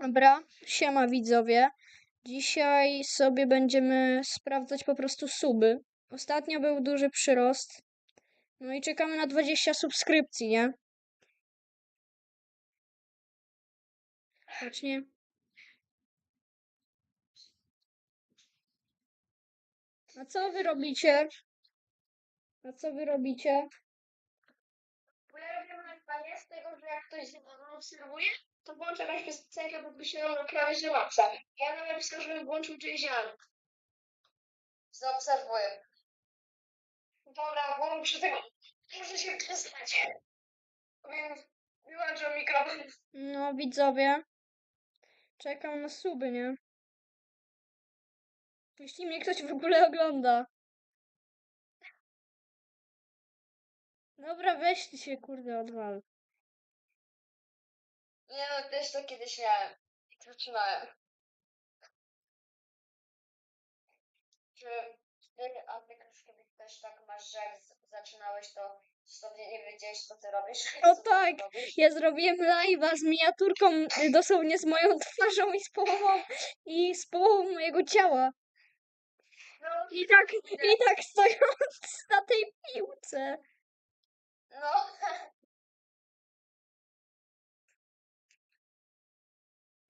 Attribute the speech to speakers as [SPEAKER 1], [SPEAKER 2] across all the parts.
[SPEAKER 1] Dobra, siema widzowie. Dzisiaj sobie będziemy sprawdzać po prostu suby. Ostatnio był duży przyrost. No i czekamy na 20 subskrypcji, nie? Właśnie. A co wy robicie? A co wy robicie?
[SPEAKER 2] Bo ja robię nagrywanie z tego, że jak ktoś obserwuje, to włącza jakąś piosenkę podpisaną prawie że Maxa. Ja bym napisał, żebym włączył Jay-Zian. Zaobserwuję. Dobra, bo muszę tego... Muszę się przestać. Więc wyłączam mikrofon.
[SPEAKER 1] No widzowie. Czekam na suby, nie? Jeśli mnie ktoś w ogóle ogląda. Dobra, weź ty się kurde odwal.
[SPEAKER 2] Nie no, też to kiedyś miałem. Jak zaczynałem. Czy ty, a ty kiedyś też tak masz, że jak z- zaczynałeś, to sobie nie wiedziałeś, co ty robisz?
[SPEAKER 1] O
[SPEAKER 2] Co ty
[SPEAKER 1] tak,
[SPEAKER 2] robisz?
[SPEAKER 1] Ja zrobiłem live'a z miniaturką, y, dosłownie z moją twarzą i z połową, i z połową mojego ciała.
[SPEAKER 2] No,
[SPEAKER 1] I tak, i tak stojąc na tej piłce.
[SPEAKER 2] no.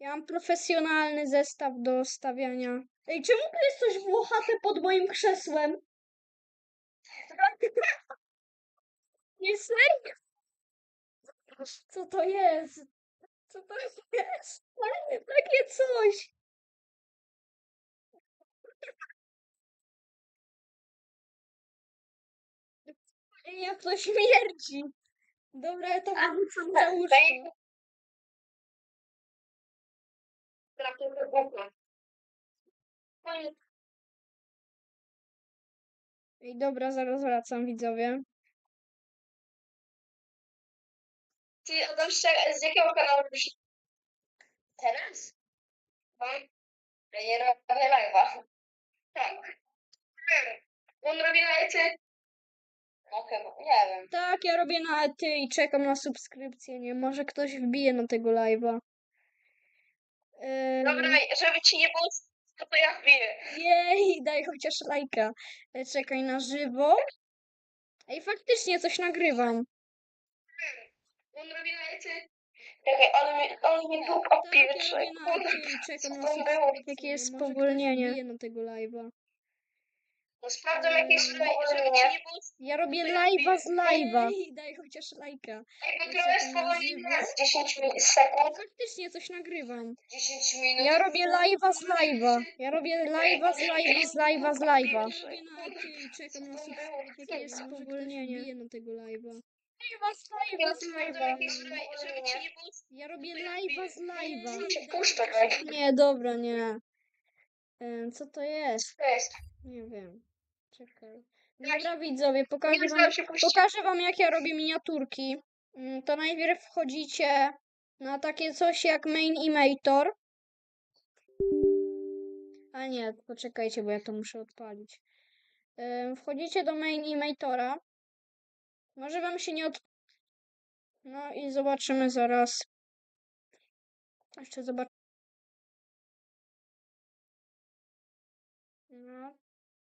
[SPEAKER 1] Ja mam profesjonalny zestaw do stawiania. Ej, czemu tu jest coś włochate pod moim krzesłem? Nie serio? Co to jest? Co to jest? Takie coś. Jak to śmierdzi. Dobra, ja to wyrzucam za łóżko.
[SPEAKER 2] Boku. Koniec.
[SPEAKER 1] Ej, dobra, zaraz wracam, widzowie.
[SPEAKER 2] Ty, Adam, z z jakiego kanału robisz? Teraz? Nie robię live'a. Tak. On robi na ety. No chyba, nie wiem.
[SPEAKER 1] Tak, ja robię na ety i czekam na subskrypcję, nie? Może ktoś wbije na tego live'a. Ym,
[SPEAKER 2] Dobra, żeby ci nie było, to, to ja wbiję.
[SPEAKER 1] Jej, daj chociaż lajka. E, Czekaj na żywo. Ej, faktycznie coś nagrywam.
[SPEAKER 2] On robi ety. Czekaj, on mi, on mi dług
[SPEAKER 1] Tak, ja
[SPEAKER 2] opieczy.
[SPEAKER 1] robię na subskrypcję. Jakie jest spowolnienie? na tego live'a.
[SPEAKER 2] No sprawdzam jakieś spowolnienie.
[SPEAKER 1] Ja robię
[SPEAKER 2] To ja
[SPEAKER 1] live'a z
[SPEAKER 2] wbiję.
[SPEAKER 1] live'a. Ej, daj chociaż lajka.
[SPEAKER 2] Ej, bo
[SPEAKER 1] Ja
[SPEAKER 2] trochę
[SPEAKER 1] czekam na
[SPEAKER 2] spowolnienie
[SPEAKER 1] żywo.
[SPEAKER 2] z 10 mi- sekund.
[SPEAKER 1] Faktycznie coś nagrywam.
[SPEAKER 2] 10 minut.
[SPEAKER 1] Ja robię live'a z live'a. Ja robię live'a z live'a z live'a z live'a.
[SPEAKER 2] Ja
[SPEAKER 1] robię na i czekam na subskrypcję. Jakie jest spowolnienie? Wbije na tego live'a.
[SPEAKER 2] Live'a z live'a z live'a. Żeby ci nie było
[SPEAKER 1] Ja robię live'a z live'a.
[SPEAKER 2] Puszczę, tak?
[SPEAKER 1] Nie, dobra, nie. Em, Co to jest?
[SPEAKER 2] To jest.
[SPEAKER 1] Nie wiem. Czekaj. Dobra, widzowie, pokażę wam, pokażę wam jak ja robię miniaturki. Mm, To najpierw wchodzicie na takie coś jak Main Imator. A nie, poczekajcie, bo ja to muszę odpalić. Wchodzicie do Main Imatora. Może wam się nie od... No i zobaczymy zaraz. Jeszcze zobacz.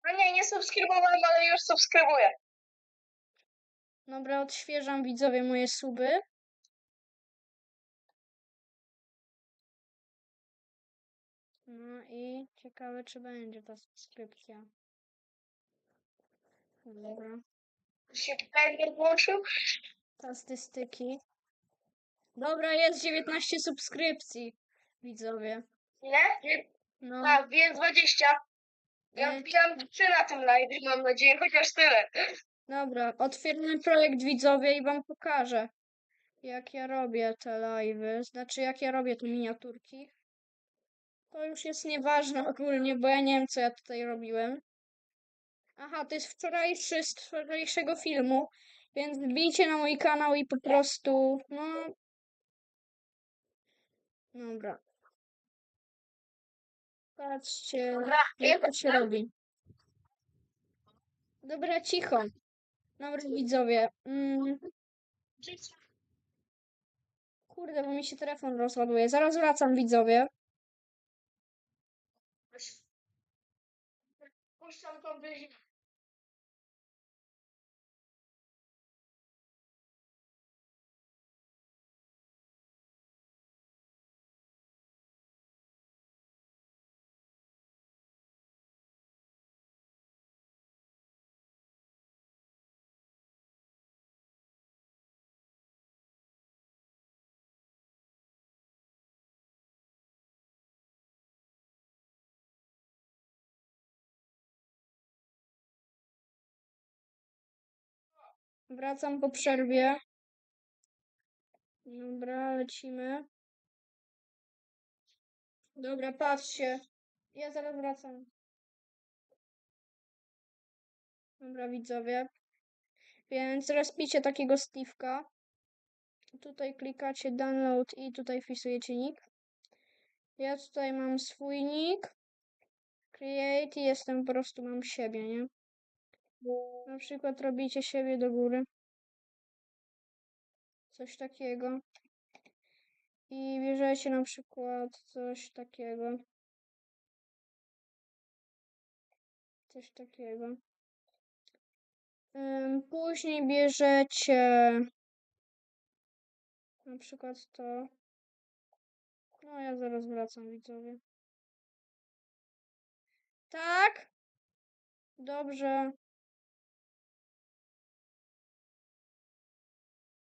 [SPEAKER 1] No
[SPEAKER 2] nie, nie subskrybowałem, ale już subskrybuję.
[SPEAKER 1] Dobra, odświeżam widzowie moje suby. No i ciekawe, czy będzie ta subskrypcja. Dobra,
[SPEAKER 2] Się pewnie włączył.
[SPEAKER 1] statystyki. Dobra, jest 19 subskrypcji, widzowie.
[SPEAKER 2] Ile?
[SPEAKER 1] No,
[SPEAKER 2] A, wiem 20. Ja
[SPEAKER 1] y,
[SPEAKER 2] wbijam 3 na tym live, mam nadzieję, chociaż tyle.
[SPEAKER 1] dobra, otwieramy projekt widzowie i wam pokażę, jak ja robię te live'y. Znaczy, jak ja robię te miniaturki. To już jest nieważne ogólnie, bo ja nie wiem, co ja tutaj robiłem. Aha, to jest wczorajszy, z wczorajszego filmu, więc wbijcie na mój kanał i po prostu, no... Dobra. Patrzcie, jak to się robi. Dobra, cicho. Dobra, widzowie. Mm, Kurde, bo mi się telefon rozładuje. Zaraz wracam, widzowie.
[SPEAKER 2] Puszczam tą wyżynę.
[SPEAKER 1] Wracam po przerwie. Dobra, lecimy. Dobra, patrzcie. Ja zaraz wracam. Dobra, widzowie. Więc rozpicie takiego Steve'ka. Tutaj klikacie download i tutaj wpisujecie nick. Ja tutaj mam swój nick. Create i jestem po prostu mam siebie, nie? Na przykład robicie siebie do góry. Coś takiego. I bierzecie na przykład coś takiego. Coś takiego. Później bierzecie na przykład to. No, ja zaraz wracam, widzowie. Tak? Dobrze.